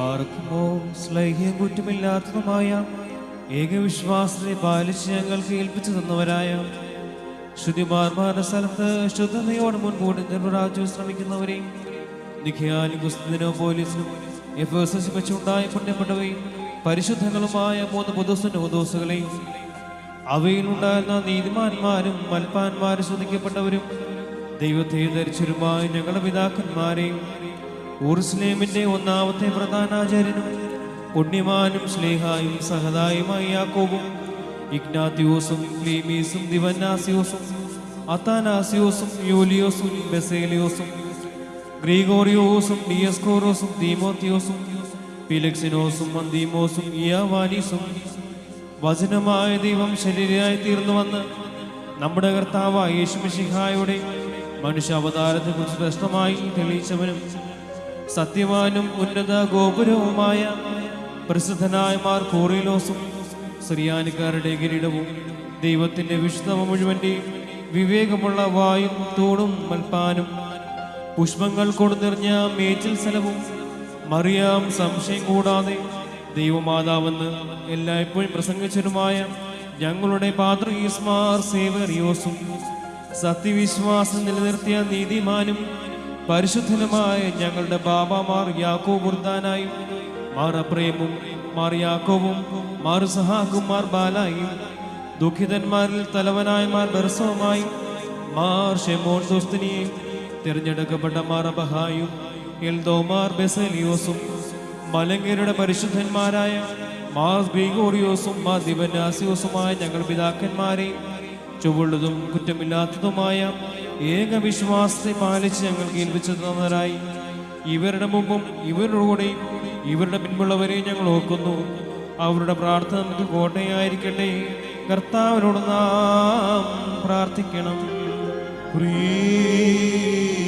പാർക്കുമോ സ്ലൈഹ്യം കുറ്റമില്ലാത്തതുമായ ഏകവിശ്വാസത്തെ പാലിച്ച് ഞങ്ങൾക്ക് ഏൽപ്പിച്ചു തന്നവരായ ശുദ്ധിമാർമാരുടെ സ്ഥലത്ത് ശുദ്ധതയോട് മുൻകൂടി നിർവരാജ്യം ശ്രമിക്കുന്നവരെയും നിഖ്യാനും കുസ്തിനോ പോലീസിനും എഫ് എസ് എസ് വെച്ചുണ്ടായ പുണ്യപ്പെട്ടവയും പരിശുദ്ധങ്ങളുമായ മൂന്ന് പുതുസിന്റെ പുതുസുകളെയും അവയിലുണ്ടായിരുന്ന നീതിമാന്മാരും മൽപ്പാന്മാരും ശ്രദ്ധിക്കപ്പെട്ടവരും ദൈവത്തെ ധരിച്ചവരുമായ ഞങ്ങളുടെ പിതാക്കന്മാരെയും ഊർസ്ലേമിന്റെ ഒന്നാമത്തെ പ്രധാനാചാര്യനും പുണ്യമാനും സ്നേഹായും സഹതായുമായി യാക്കോബും ഇഗ്നാത്യോസും ക്ലീമീസും ദിവന്നാസിയോസും അത്താനാസിയോസും യൂലിയോസും ബെസേലിയോസും ഗ്രീഗോറിയോസും ഡിയസ്കോറോസും ദീമോത്തിയോസും ഫിലക്സിനോസും മന്ദീമോസും ഇയാവാനീസും വചനമായ ദൈവം ശരീരമായി തീർന്നു വന്ന് നമ്മുടെ കർത്താവ് യേശുമിഷിഹായുടെ മനുഷ്യാവതാരത്തെക്കുറിച്ച് പ്രശ്നമായി തെളിയിച്ചവനും സത്യവാനും ഉന്നത ഗോപുരവുമായ പ്രസിദ്ധനായ മാർ കോറിലോസും ശ്രീയാനിക്കാരുടെ കിരീടവും ദൈവത്തിന്റെ വിശുദ്ധ മുഴുവന്റെയും വിവേകമുള്ള വായും തോടും മൽപ്പാനും പുഷ്പങ്ങൾ കൊണ്ടു മേച്ചിൽ സ്ഥലവും മറിയാം സംശയം കൂടാതെ ദൈവമാതാവെന്ന് എല്ലായ്പ്പോഴും പ്രസംഗിച്ചതുമായ ഞങ്ങളുടെ പാത്രീസ്മാർ സേവറിയോസും സത്യവിശ്വാസം നിലനിർത്തിയ നീതിമാനും പരിശുദ്ധനുമായ ഞങ്ങളുടെ ബാബാമാർ യാക്കോബുർദാനായും മാർ അപ്രേമും മാർ യാക്കോവും മാർ സഹാക്കും മാർ ബാലായും ദുഃഖിതന്മാരിൽ തലവനായ മാർ ബർസവുമായും മാർ ഷെമോൻ ദോസ്തിനിയും തിരഞ്ഞെടുക്കപ്പെട്ട മാർ അബഹായും എൽദോമാർ ബെസലിയോസും മലങ്കരുടെ പരിശുദ്ധന്മാരായ മാർ ബീഗോറിയോസും മാർ ദിവനാസിയോസുമായ ഞങ്ങൾ പിതാക്കന്മാരെയും ചുവള്ളതും കുറ്റമില്ലാത്തതുമായ ഏക വിശ്വാസത്തെ പാലിച്ച് ഞങ്ങൾക്ക് ഏൽപ്പിച്ചു തന്നവരായി. ഇവരുടെ മുമ്പും ഇവരുടെ കൂടെയും ഇവരുടെ പിൻപുള്ളവരെയും ഞങ്ങൾ ഓക്കുന്നു അവരുടെ പ്രാർത്ഥന നമുക്ക് കോട്ടയായിരിക്കട്ടെ. കർത്താവിനോട് നാം പ്രാർത്ഥിക്കണം. പ്രിയ